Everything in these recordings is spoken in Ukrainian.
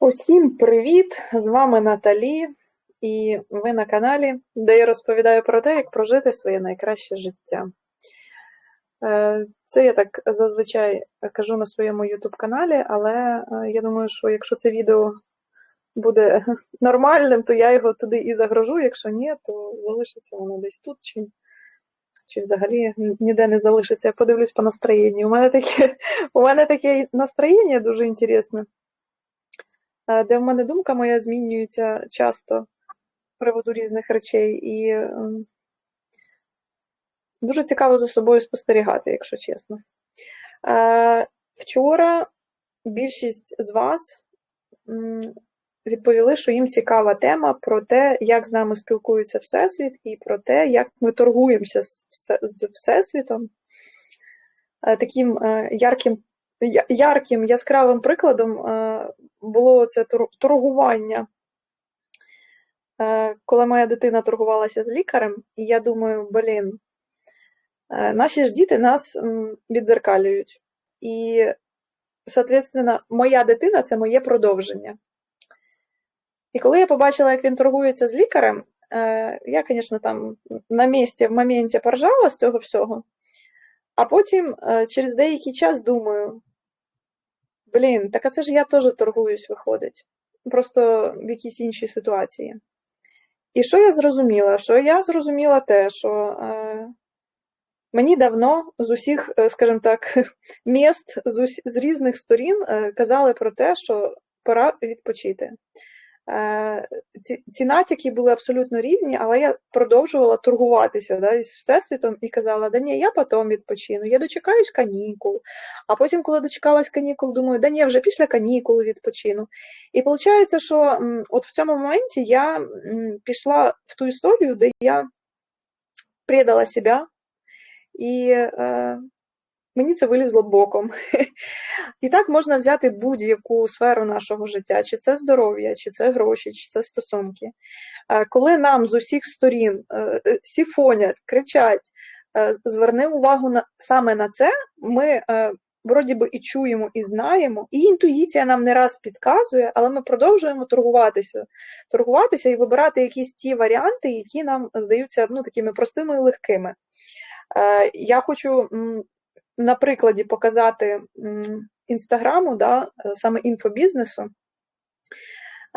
Усім привіт! З вами Наталі, і ви на каналі, де я розповідаю про те, як прожити своє найкраще життя. Е, це я так зазвичай кажу на своєму YouTube каналі, але е, я думаю, що якщо це відео буде нормальним, то я його туди і загрожу. Якщо ні, то залишиться воно десь тут, чи чи взагалі ніде не залишиться. Я подивлюсь по настроєнню. У мене таке, у мене таке настроєння дуже інтересне. Е, де в мене думка моя змінюється часто з приводу різних речей, і ем, дуже цікаво за собою спостерігати, якщо чесно. Е, вчора більшість з вас відповіли, що їм цікава тема про те, як з нами спілкується Всесвіт, і про те, як ми торгуємося з Всесвітом. Е, таким ярким ярким яскравим прикладом е, було це торгування. Е, коли моя дитина торгувалася з лікарем, і я думаю, блін, е, наші ж діти нас відзеркалюють. І, соответственно, моя дитина це моє продовження. І коли я побачила, як він торгується з лікарем, я, звісно, там на місці в моменті поржала з цього всього, а потім через деякий час думаю, Блін, так а це ж я теж торгуюсь, виходить. Просто в якійсь іншій ситуації. І що я зрозуміла? Що я зрозуміла те, що е, мені давно з усіх, е, скажімо так, міст з, з різних сторін е, казали про те, що пора відпочити. Е, ці натяки були абсолютно різні, але я продовжувала торгуватися да, із Всесвітом і казала, да ні, я потім відпочину, я дочекаюсь канікул. А потім, коли дочекалась канікул, думаю, да ні, вже після канікул відпочину. І виходить, що от в цьому моменті я пішла в ту історію, де я предала себе і е, мені це вилізло боком. І так можна взяти будь-яку сферу нашого життя, чи це здоров'я, чи це гроші, чи це стосунки. Е, коли нам з усіх сторін е, е, сіфонять, кричать, зверни увагу на саме на це, ми вроді би і чуємо, і знаємо, і інтуїція нам не раз підказує, але ми продовжуємо торгуватися, торгуватися і вибирати якісь ті варіанти, які нам здаються ну, такими простими і легкими. Я хочу на прикладі показати інстаграму, да, саме інфобізнесу,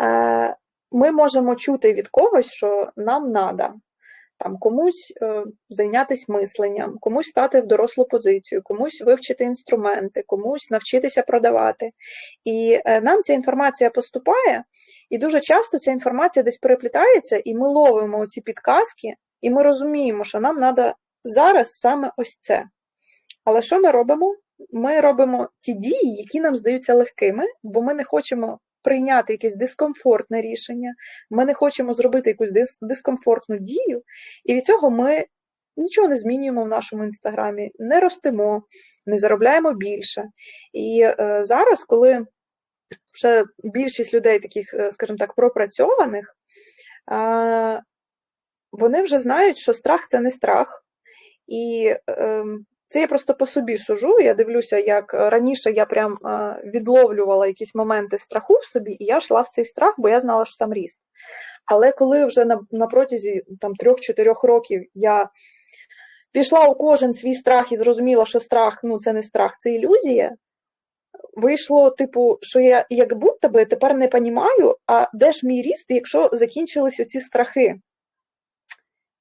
е, ми можемо чути від когось, що нам треба там комусь е, зайнятися мисленням, комусь стати в дорослу позицію, комусь вивчити інструменти, комусь навчитися продавати. І е, нам ця інформація поступає, і дуже часто ця інформація десь переплітається, і ми ловимо ці підказки, і ми розуміємо, що нам треба зараз саме ось це. Але що ми робимо? Ми робимо ті дії, які нам здаються легкими, бо ми не хочемо прийняти якесь дискомфортне рішення, ми не хочемо зробити якусь дис дискомфортну дію, і від цього ми нічого не змінюємо в нашому інстаграмі, не ростемо, не заробляємо більше. І е, зараз, коли вже більшість людей, таких, е, скажімо так, пропрацьованих, е, вони вже знають, що страх це не страх. І е, це я просто по собі сужу. Я дивлюся, як раніше я прям відловлювала якісь моменти страху в собі, і я йшла в цей страх, бо я знала, що там ріст. Але коли вже на, на протязі там, 3-4 років я пішла у кожен свій страх і зрозуміла, що страх ну це не страх, це ілюзія. Вийшло, типу, що я як будто би тепер не понімаю, а де ж мій ріст, якщо закінчились оці страхи.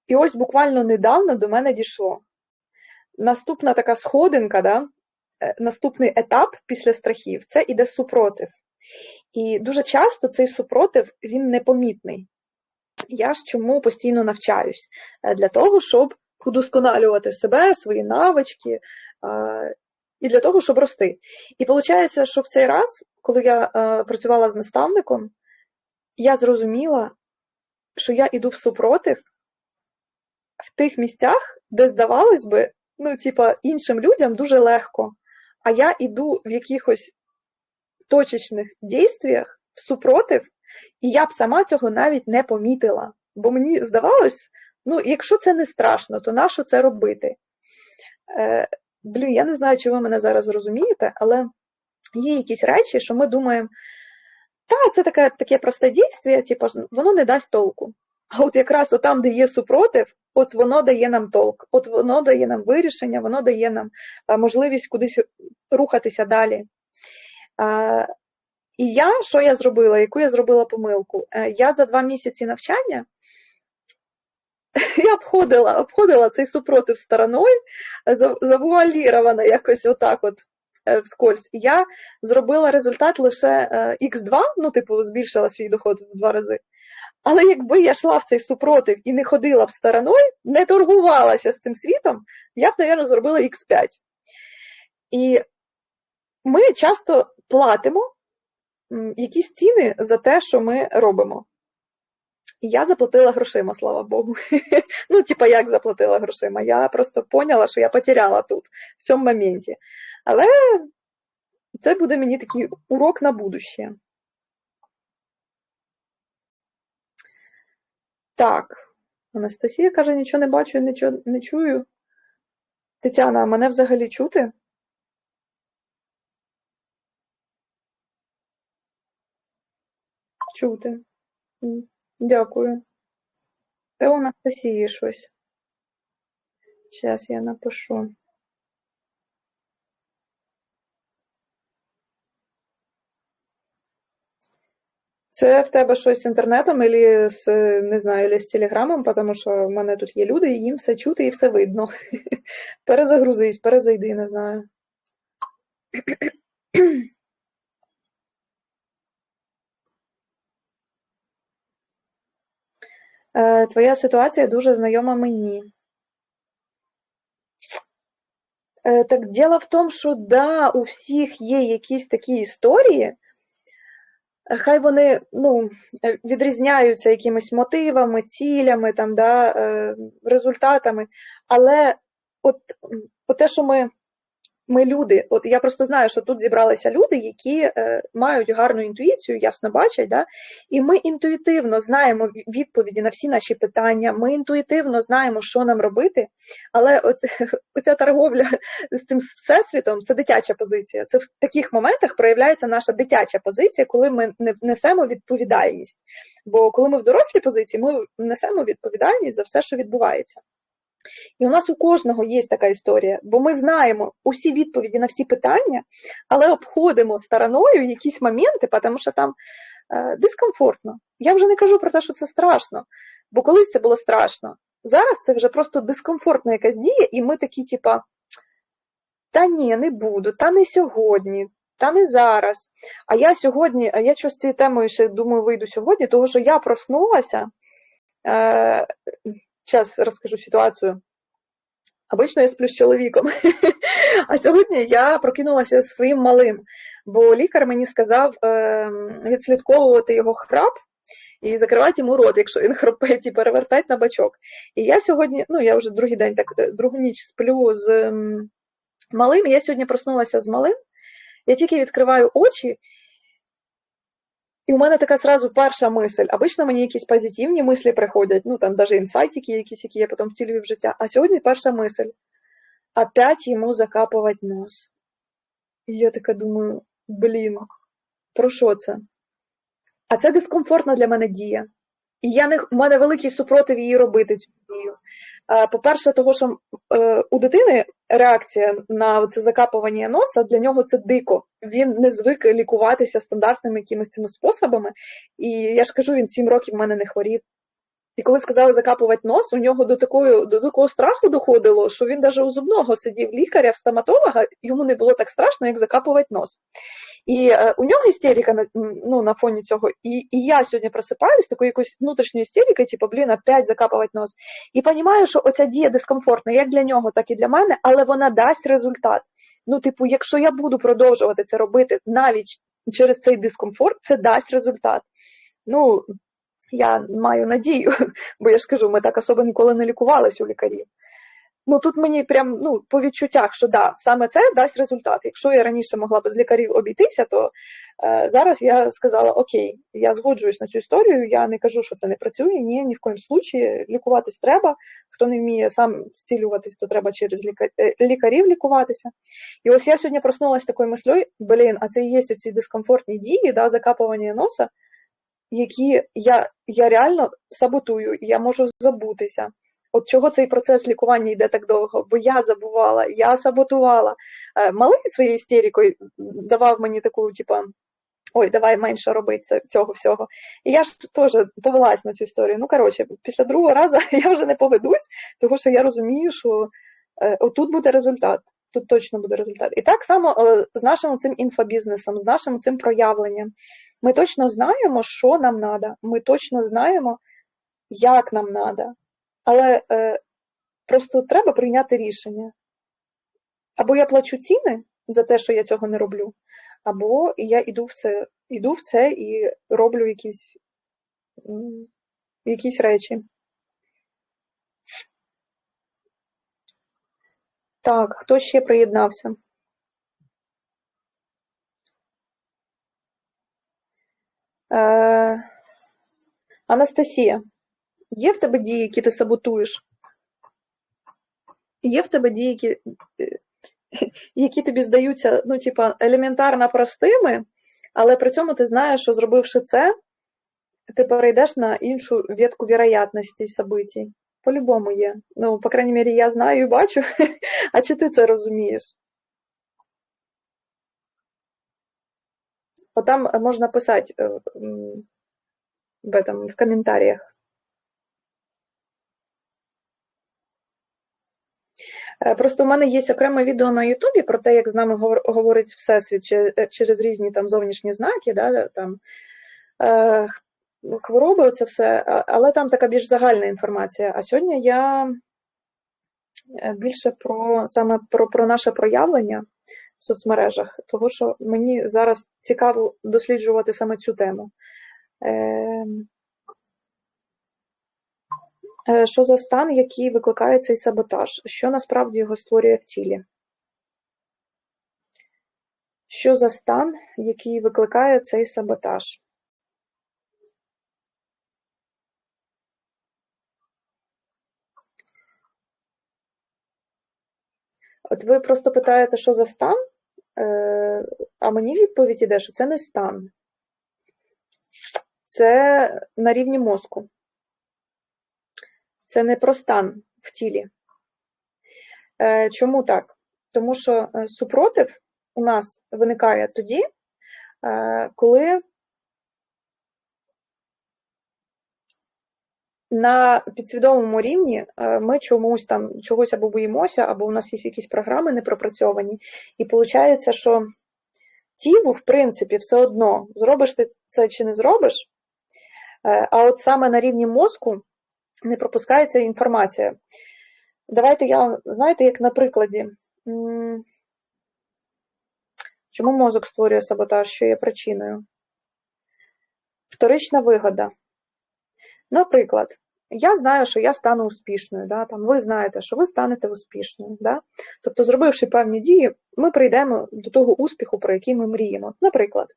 І ось буквально недавно до мене дійшло наступна така сходинка, да, е, наступний етап після страхів це іде супротив. І дуже часто цей супротив він непомітний. Я ж чому постійно навчаюсь? Е, для того, щоб удосконалювати себе, свої навички і для того, щоб рости. І виходить, що в цей раз, коли я працювала з наставником, я зрозуміла, що я йду в супротив в тих місцях, де, здавалось би, ну, типа, іншим людям дуже легко, а я йду в якихось точечних дійствіях супротив, і я б сама цього навіть не помітила. Бо мені здавалось, ну, якщо це не страшно, то нащо це робити? Е, Блін, я не знаю, чи ви мене зараз розумієте, але є якісь речі, що ми думаємо, та, це таке таке просте дійство, типу, воно не дасть толку. А от якраз там, де є супротив, от воно дає нам толк, от воно дає нам вирішення, воно дає нам можливість кудись рухатися далі. І я, що я зробила, яку я зробила помилку? Е, я за два місяці навчання я обходила обходила цей супротив стороною, завуалірована якось отак от е, вскользь. Я зробила результат лише Х2, е, ну, типу, збільшила свій доход в два рази. Але якби я йшла в цей супротив і не ходила б стороною, не торгувалася з цим світом, я б, мабуть, зробила Х5. І ми часто платимо якісь ціни за те, що ми робимо. І я заплатила грошима, слава Богу. Ну, типа, як заплатила грошима? Я просто поняла, що я потеряла тут, в цьому моменті. Але це буде мені такий урок на будущее. Так, Анастасія каже, нічого не бачу, нічого не чую. Тетяна, а мене взагалі чути? Чути. Дякую. Це у Анастасії щось. Зараз я напишу. Це в тебе щось з інтернетом, або з, не знаю, або з телеграмом, тому що в мене тут є люди, і їм все чути і все видно. Перезагрузись, перезайди, не знаю. Е, твоя ситуація дуже знайома мені. Е, так діло в тому, що да, у всіх є якісь такі історії, хай вони ну, відрізняються якимись мотивами, цілями, там, да, е, результатами, але от, от те, що ми ми люди, от я просто знаю, що тут зібралися люди, які е, мають гарну інтуїцію, ясно бачать, да? і ми інтуїтивно знаємо відповіді на всі наші питання, ми інтуїтивно знаємо, що нам робити, але оце, оця торговля з цим всесвітом це дитяча позиція. Це в таких моментах проявляється наша дитяча позиція, коли ми не несемо відповідальність. Бо коли ми в дорослій позиції, ми несемо відповідальність за все, що відбувається. І у нас у кожного є така історія, бо ми знаємо усі відповіді на всі питання, але обходимо стороною якісь моменти, тому що там е, дискомфортно. Я вже не кажу про те, що це страшно, бо колись це було страшно. Зараз це вже просто дискомфортна якась дія, і ми такі, типа, та ні, не буду, та не сьогодні, та не зараз. А я сьогодні, а я щось з цією темою ще думаю, вийду сьогодні, тому що я проснулася. Е, Зараз розкажу ситуацію. Обично я сплю з чоловіком. А сьогодні я прокинулася з своїм малим, бо лікар мені сказав ем, відслідковувати його храп і закривати йому рот, якщо він храпить, і перевертати на бачок. І я сьогодні, ну я вже другий день, так другу ніч сплю з малим. Я сьогодні проснулася з малим. Я тільки відкриваю очі, і у мене така сразу перша мисль. Обично мені якісь позитивні мислі приходять, ну там навіть інсайтики якісь, які я потім втілюю в життя. А сьогодні перша мисль опять йому закапувати нос. І я така думаю, блін, про що це? А це дискомфортна для мене дія. І я не, в мене великий супротив її робити цю дію. По-перше, того, що е, у дитини реакція на це закапування носа для нього це дико. Він не звик лікуватися стандартними якимись цими способами. І я ж кажу, він сім років в мене не хворів. І коли сказали закапувати нос, у нього до такої, до такого страху доходило, що він навіть у зубного сидів лікаря, в стоматолога, йому не було так страшно, як закапувати нос. І е, у нього істерика на ну, на фоні цього. І і я сьогодні просипаюсь такою якоюсь внутрішньою істерикою, типу, блін, опять закапувати нос. І розумію, що оця дія дискомфортна як для нього, так і для мене, але вона дасть результат. Ну, типу, якщо я буду продовжувати це робити навіть через цей дискомфорт, це дасть результат. Ну, я маю надію, бо я ж кажу, ми так особо ніколи не лікувалися у лікарів. ну тут мені прям ну, по відчуттях, що да, саме це дасть результат. Якщо я раніше могла без лікарів обійтися, то е, зараз я сказала: Окей, я згоджуюсь на цю історію. Я не кажу, що це не працює. Ні, ні в коїм случаї лікуватись треба. Хто не вміє сам зцілюватись, то треба через лікар... Е, лікарів лікуватися. І ось я сьогодні проснулася такою мислею, блін, а це і є ці дискомфортні дії, да, закапування носа, які я, я реально саботую, я можу забутися. От чого цей процес лікування йде так довго? Бо я забувала, я саботувала. Е, малий своєю істерикою давав мені таку, типа, ой, давай менше робити цього всього. І я ж теж повелась на цю історію. Ну, коротше, після другого разу я вже не поведусь, тому що я розумію, що е, отут буде результат. Тут точно буде результат. І так само е, з нашим цим інфобізнесом, з нашим цим проявленням. Ми точно знаємо, що нам треба. Ми точно знаємо, як нам треба. Але е, просто треба прийняти рішення. Або я плачу ціни за те, що я цього не роблю, або я йду в це йду в це і роблю якісь, якісь речі. Так, хто ще приєднався? Е, Анастасія. Є в тебе дії, які ти саботуєш? Є в тебе дії, які які тобі здаються ну, типа, елементарно простими, але при цьому ти знаєш, що зробивши це, ти перейдеш на іншу ветку вероятності событий. По-любому є. Ну, по крайній мірі, я знаю і бачу. А чи ти це розумієш? Отам можна писати е, в, этом, в коментарях. Е, просто у мене є окреме відео на Ютубі про те, як з нами говорить Всесвіт е, через різні там зовнішні знаки, да, там, хвороби, це все, але там така більш загальна інформація. А сьогодні я більше про саме про, про наше проявлення в соцмережах, тому що мені зараз цікаво досліджувати саме цю тему. Ем, Е, що за стан, який викликає цей саботаж? Що насправді його створює в тілі? Що за стан, який викликає цей саботаж? От ви просто питаєте, що за стан, е, а мені відповідь іде, що це не стан. Це на рівні мозку. Це не про стан в тілі. Е, чому так? Тому що е, супротив у нас виникає тоді, коли на підсвідомому рівні ми чомусь там чогось або боїмося, або у нас є якісь програми непропрацьовані, і виходить, що тілу, в принципі, все одно, зробиш ти це чи не зробиш, а от саме на рівні мозку не пропускається інформація. Давайте я, знаєте, як на прикладі, чому мозок створює саботаж, що є причиною? Вторична вигода. Наприклад, я знаю, що я стану успішною. Да? Там, Ви знаєте, що ви станете успішною. Да? Тобто, зробивши певні дії, ми прийдемо до того успіху, про який ми мріємо. Наприклад,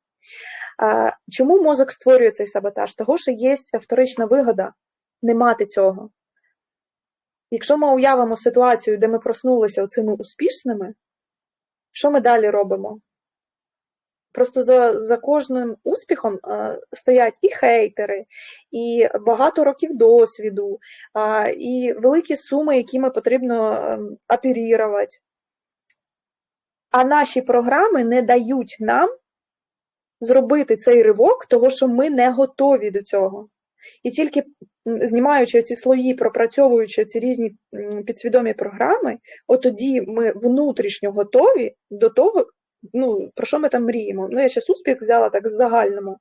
чому мозок створює цей саботаж? Того, що є вторична вигода не мати цього. Якщо ми уявимо ситуацію, де ми проснулися оцими успішними, що ми далі робимо? Просто за за кожним успіхом а, стоять і хейтери, і багато років досвіду, а, і великі суми, якими потрібно ем, оперувати. А наші програми не дають нам зробити цей ривок, того що ми не готові до цього. І тільки знімаючи ці слої, пропрацьовуючи ці різні підсвідомі програми, от тоді ми внутрішньо готові до того, ну, про що ми там мріємо. Ну, я зараз успіх взяла так в загальному.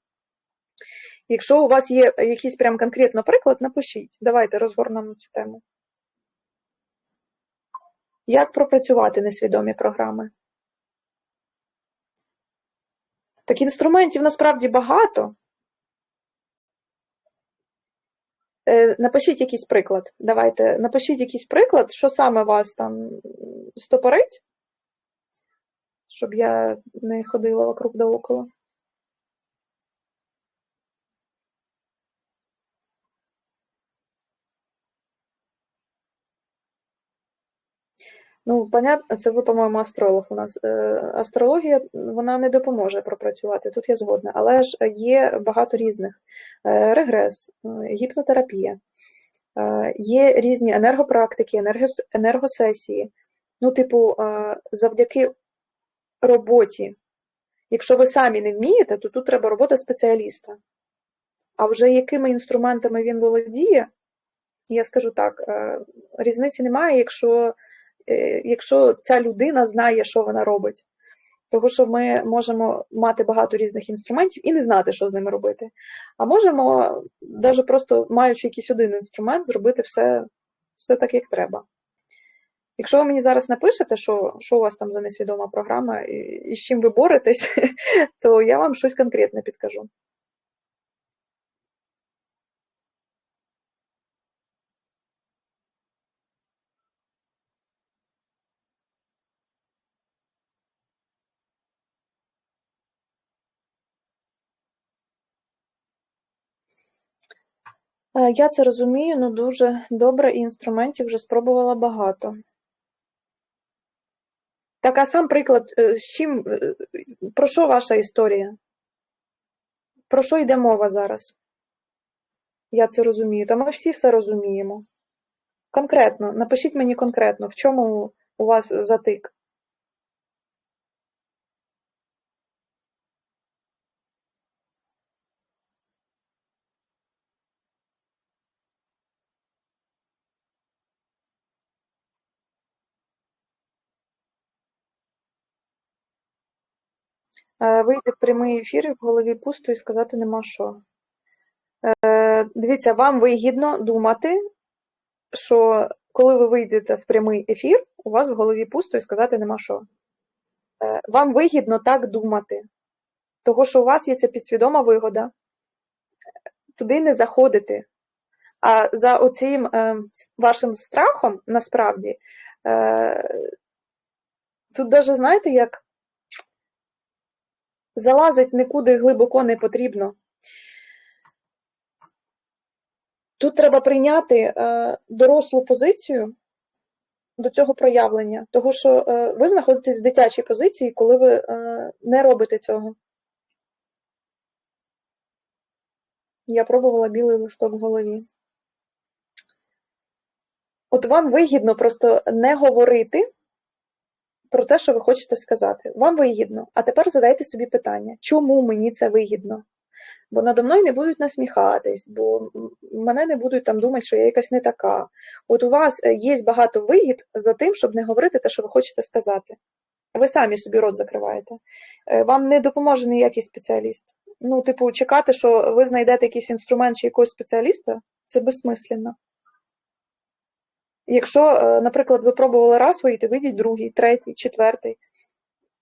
Якщо у вас є якийсь прям конкретно приклад, напишіть. Давайте розгорнемо цю тему. Як пропрацювати несвідомі програми? Так інструментів насправді багато. Е, Напишіть якийсь приклад. Давайте, напишіть якийсь приклад, що саме вас там стопорить, щоб я не ходила вокруг да около. Ну, понятно, це ви, по-моєму, астролог у нас. Е, Астрологія вона не допоможе пропрацювати, тут я згодна. Але ж є багато різних: Е, регрес, е, гіпнотерапія, є різні енергопрактики, енергосесії. Ну, типу, завдяки роботі. Якщо ви самі не вмієте, то тут треба робота спеціаліста. А вже якими інструментами він володіє, я скажу так, е, різниці немає, якщо, е, якщо ця людина знає, що вона робить. Тому що ми можемо мати багато різних інструментів і не знати, що з ними робити. А можемо, навіть просто маючи якийсь один інструмент, зробити все, все так, як треба. Якщо ви мені зараз напишете, що, що у вас там за несвідома програма і, і з чим ви боретесь, то я вам щось конкретне підкажу. Е, Я це розумію, ну дуже добре, і інструментів вже спробувала багато. Так, а сам приклад, е, з чим, е, про що ваша історія? Про що йде мова зараз? Я це розумію. Та ми всі все розуміємо. Конкретно, напишіть мені конкретно, в чому у вас затик. Вийти в прямий ефір в голові пусто і сказати нема що. Е, Дивіться, вам вигідно думати, що коли ви вийдете в прямий ефір, у вас в голові пусто і сказати нема що. Е, Вам вигідно так думати, того що у вас є ця підсвідома вигода, туди не заходити. А за оцим е, вашим страхом, насправді, е, тут навіть, знаєте, як залазить нікуди глибоко не потрібно. Тут треба прийняти е, дорослу позицію до цього проявлення, того що е, ви знаходитесь в дитячій позиції, коли ви е, не робите цього. Я пробувала білий листок в голові. От вам вигідно просто не говорити про те, що ви хочете сказати. Вам вигідно. А тепер задайте собі питання, чому мені це вигідно? Бо надо мною не будуть насміхатись, бо мене не будуть там думати, що я якась не така. От у вас е, є багато вигід за тим, щоб не говорити те, що ви хочете сказати. Ви самі собі рот закриваєте. Е, Вам не допоможе ніякий спеціаліст. Ну, типу, чекати, що ви знайдете якийсь інструмент чи якогось спеціаліста, це безсмисленно. Якщо, е, наприклад, ви пробували раз вийти, вийдіть другий, третій, четвертий.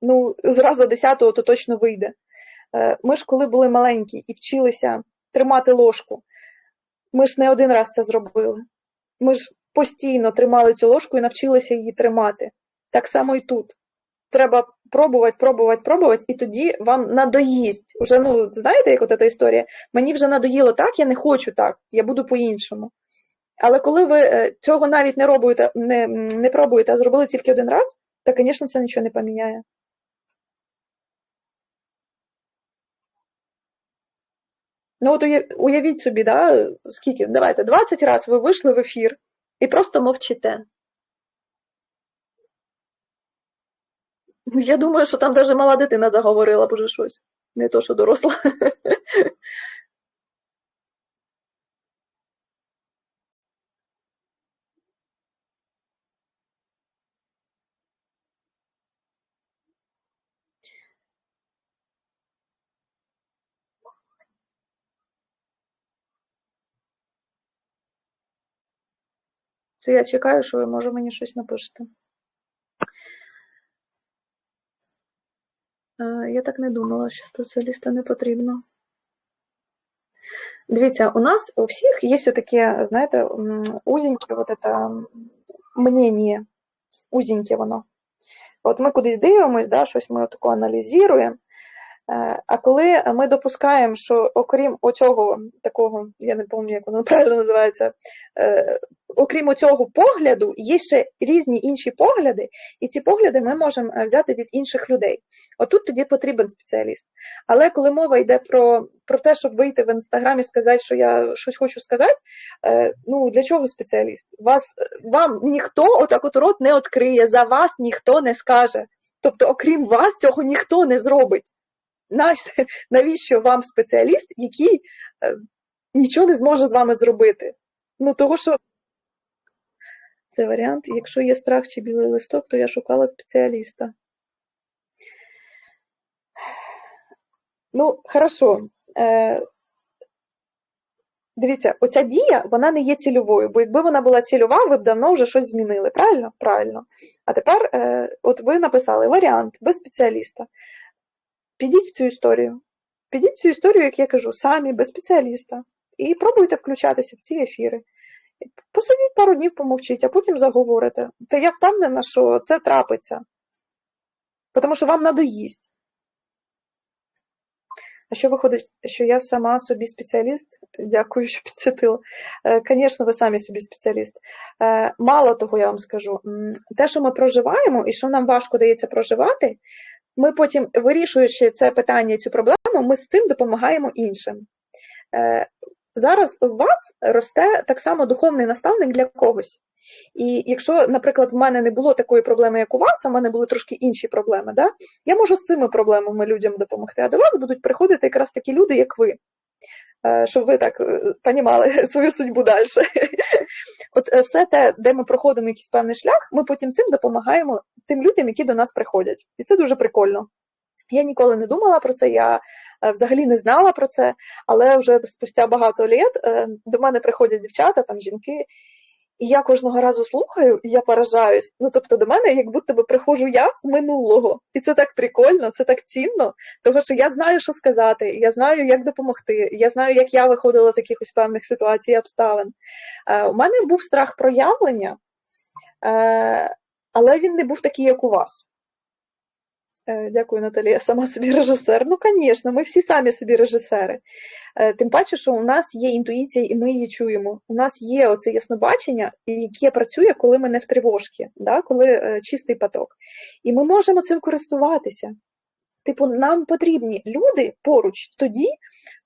Ну, зразу десятого то точно вийде. Е, Ми ж коли були маленькі і вчилися тримати ложку, ми ж не один раз це зробили. Ми ж постійно тримали цю ложку і навчилися її тримати. Так само і тут. Треба пробувати, пробувати, пробувати, і тоді вам надоїсть. Уже, ну, знаєте, як от ця історія? Мені вже надоїло так, я не хочу так, я буду по-іншому. Але коли ви е, цього навіть не робите, не, не пробуєте, а зробили тільки один раз, то, звісно, це нічого не поміняє. Ну, от уявіть собі, да, скільки, давайте, 20 разів ви вийшли в ефір і просто мовчите. Я думаю, що там навіть мала дитина заговорила б уже щось, не то, що доросла. Це я чекаю, що ви, може, мені щось напишете. Я так не думала, що спеціаліста не потрібно. Дивіться, у нас у всіх є таке, знаєте, узеньке вот это мнення, узеньке воно. От ми кудись дивимося, да, щось ми отако аналізуємо, а коли ми допускаємо, що окрім оцього такого, я не пам'ятаю, як воно правильно називається, е, окрім цього погляду, є ще різні інші погляди, і ці погляди ми можемо е, взяти від інших людей. Отут тоді потрібен спеціаліст. Але коли мова йде про про те, щоб вийти в інстаграмі і сказати, що я щось хочу сказати, ну для чого спеціаліст? Вас, Вам ніхто отак от рот не відкриє, за вас ніхто не скаже. Тобто, окрім вас, цього ніхто не зробить навіщо вам спеціаліст, який е, нічого не зможе з вами зробити? Ну, того що це варіант, якщо є страх чи білий листок, то я шукала спеціаліста. Ну, хорошо. Е, Дивіться, оця дія вона не є цільовою, бо якби вона була цільова, ви б давно вже щось змінили. Правильно? Правильно. А тепер, е, от ви написали варіант без спеціаліста. Підіть в цю історію. Підіть в цю історію, як я кажу, самі, без спеціаліста, і пробуйте включатися в ці ефіри. Посидіть пару днів, помовчіть, а потім заговорите. Та я впевнена, що це трапиться. Тому що вам надоїсть. А що виходить, що я сама собі спеціаліст? Дякую, що підсвітила. Звісно, ви самі собі спеціаліст. Е, мало того, я вам скажу, те, що ми проживаємо і що нам важко дається проживати, ми потім, вирішуючи це питання, цю проблему, ми з цим допомагаємо іншим. Е, зараз у вас росте так само духовний наставник для когось. І якщо, наприклад, в мене не було такої проблеми, як у вас, а в мене були трошки інші проблеми, да? я можу з цими проблемами людям допомогти. А до вас будуть приходити якраз такі люди, як ви. Е, щоб ви так е, понімали свою судьбу далі. От е, все те, де ми проходимо якийсь певний шлях, ми потім цим допомагаємо тим людям, які до нас приходять. І це дуже прикольно. Я ніколи не думала про це, я взагалі не знала про це, але вже спустя багато літ до мене приходять дівчата, там жінки, і я кожного разу слухаю, і я поражаюсь. Ну, тобто, до мене, як будто би приходжу я з минулого. І це так прикольно, це так цінно, тому що я знаю, що сказати, я знаю, як допомогти, я знаю, як я виходила з якихось певних ситуацій обставин. Е, У мене був страх проявлення, е, але він не був такий, як у вас. Е, дякую, Наталі. Я сама собі режисер. Ну, звісно, ми всі самі собі режисери. Е, тим паче, що у нас є інтуїція, і ми її чуємо. У нас є оце яснобачення, яке працює, коли ми не в тривожці, да? коли е, чистий поток. І ми можемо цим користуватися. Типу, нам потрібні люди поруч тоді,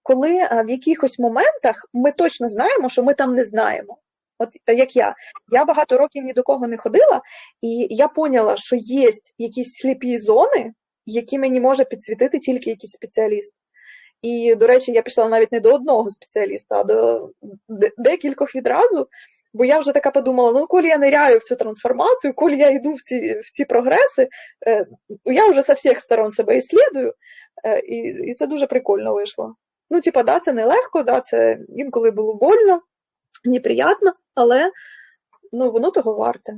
коли в якихось моментах ми точно знаємо, що ми там не знаємо. От як я. Я багато років ні до кого не ходила, і я поняла, що є якісь сліпі зони, які мені може підсвітити тільки якийсь спеціаліст. І, до речі, я пішла навіть не до одного спеціаліста, а до декількох відразу. Бо я вже така подумала: ну, коли я ниряю в цю трансформацію, коли я йду в ці в ці прогреси, е, я вже з всіх сторон себе іслідую, е, і і це дуже прикольно вийшло. Ну, типа, да, це нелегко, да, це інколи було больно, неприятно, але ну, воно того варте.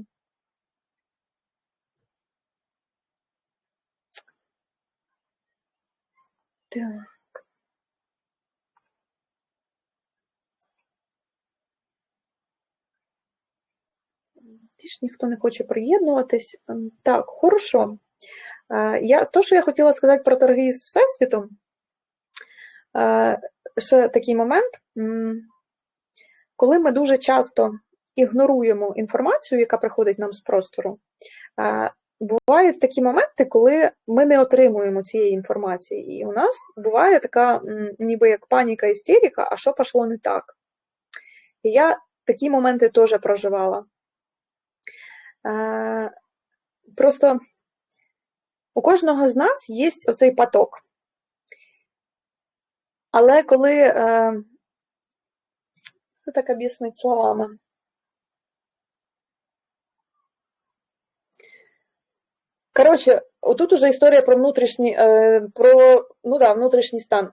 Так. Більш ніхто не хоче приєднуватись. Ем, так, хорошо. Е, я, То, що я хотіла сказати про торги з Всесвітом, е, ще такий момент. Коли ми дуже часто ігноруємо інформацію, яка приходить нам з простору, бувають такі моменти, коли ми не отримуємо цієї інформації. І у нас буває така, ніби як паніка, істерика, а що пішло не так. І я такі моменти теж проживала. Просто у кожного з нас є оцей поток. Але коли е, це так об'яснити словами. Коротше, отут уже історія про внутрішній, е, про ну да, внутрішній стан.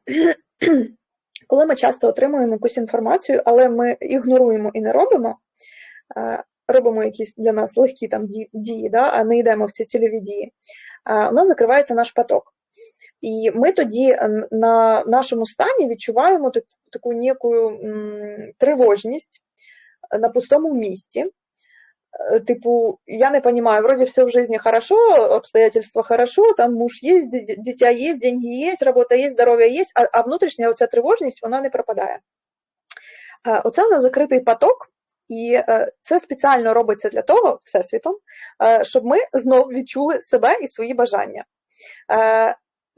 Коли ми часто отримуємо якусь інформацію, але ми ігноруємо і не робимо, е, робимо якісь для нас легкі там дії, да, а не йдемо в ці цільові дії, у нас закривається наш поток. І ми тоді на нашому стані відчуваємо таку ніяку тривожність на пустому місці. Э, типу, я не понимаю, вроде все в жизни хорошо, обстоятельства хорошо, там муж есть, дитя есть, деньги есть, робота є, здоров'я є, а, а внутрішня оця тривожність вона не пропадає. Оце у нас закритий поток, і е, це спеціально робиться для того, всесвітом, е, щоб ми знов відчули себе і свої бажання.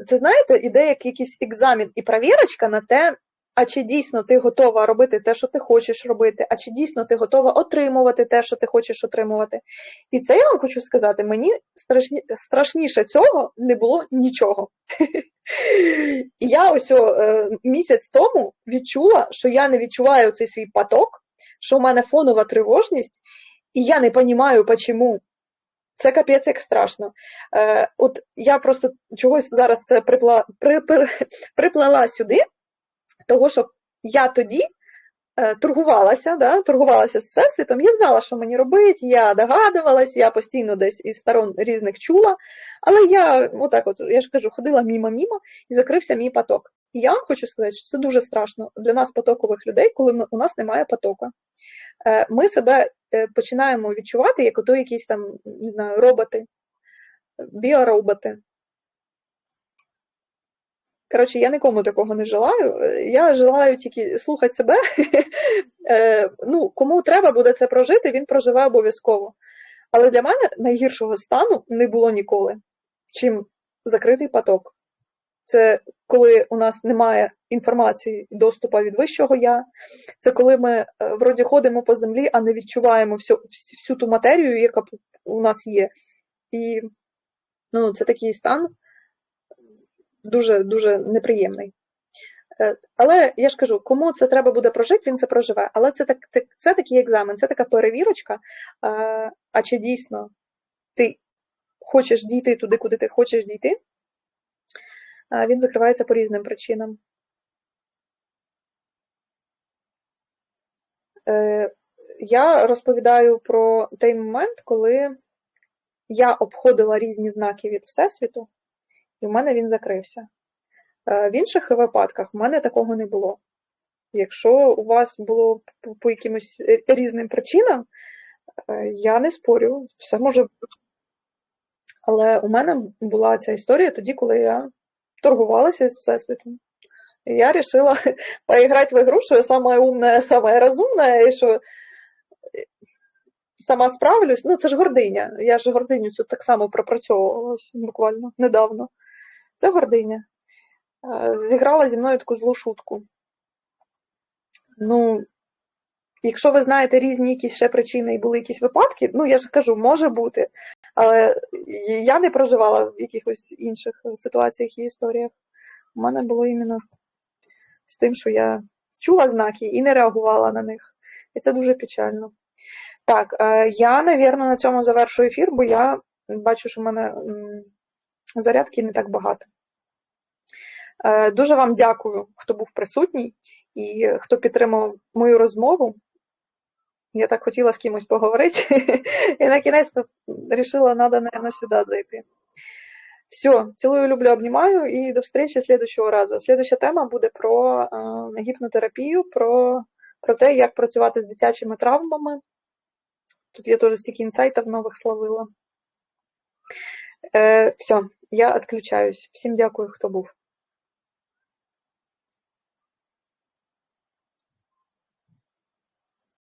Е, це знаєте, іде як якийсь екзамен і провірочка на те, а чи дійсно ти готова робити те, що ти хочеш робити, а чи дійсно ти готова отримувати те, що ти хочеш отримувати. І це я вам хочу сказати: мені страшні, страшніше цього не було нічого. І я ось о, місяць тому відчула, що я не відчуваю цей свій поток, що в мене фонова тривожність, і я не розумію, чому. Це капець як страшно. Е, От я просто чогось зараз це припла, при, при, приплела сюди, того, що я тоді е, торгувалася, да, торгувалася з всесвітом, я знала, що мені робити, я догадувалась, я постійно десь із сторон різних чула, але я отак от, я ж кажу, ходила мімо-мімо і закрився мій поток. І я вам хочу сказати, що це дуже страшно для нас, потокових людей, коли ми, у нас немає потока. Е, ми себе е, починаємо відчувати, як ото якісь там, не знаю, роботи, біороботи. Коротше, я нікому такого не желаю. Я желаю тільки слухати себе. Е, ну, Кому треба буде це прожити, він проживе обов'язково. Але для мене найгіршого стану не було ніколи, чим закритий поток. Це коли у нас немає інформації доступу від вищого я. Це коли ми е, вроді ходимо по землі, а не відчуваємо всю всю ту матерію, яка у нас є. І ну, це такий стан дуже дуже неприємний. Е, але я ж кажу, кому це треба буде прожити, він це проживе. Але це так, це, такий екзамен, це така перевірочка. А чи дійсно ти хочеш дійти туди, куди ти хочеш дійти? Він закривається по різним причинам. Е, я розповідаю про той момент, коли я обходила різні знаки від Всесвіту і в мене він закрився. Е, в інших випадках в мене такого не було. Якщо у вас було по якимось різним причинам, е, я не спорю, все може бути. Але у мене була ця історія тоді, коли я торгувалася з Всесвітом. І я вирішила поіграти в ігру, що я сама умна, сама розумна, і що сама справлюсь. Ну, це ж гординя. Я ж гординю цю так само пропрацьовувала буквально недавно. Це гординя. Е, зіграла зі мною таку злу шутку. Ну, якщо ви знаєте різні якісь ще причини і були якісь випадки, ну я ж кажу, може бути. Але я не проживала в якихось інших ситуаціях і історіях. У мене було іменно з тим, що я чула знаки і не реагувала на них. І це дуже печально. Так, е, я, навірно, на цьому завершу ефір, бо я бачу, що в мене зарядки не так багато. Е, дуже вам дякую, хто був присутній і хто підтримав мою розмову. Я так хотіла з кимось поговорити, і на кінець вирішила, треба, мабуть, сюди зайти. Все, цілую, люблю, обнімаю і до встречи следующего разу. Следующа тема буде про е, гіпнотерапію, про про те, як працювати з дитячими травмами. Тут я теж стільки інсайтів нових словила. Е, Все, я відключаюсь. Всім дякую, хто був.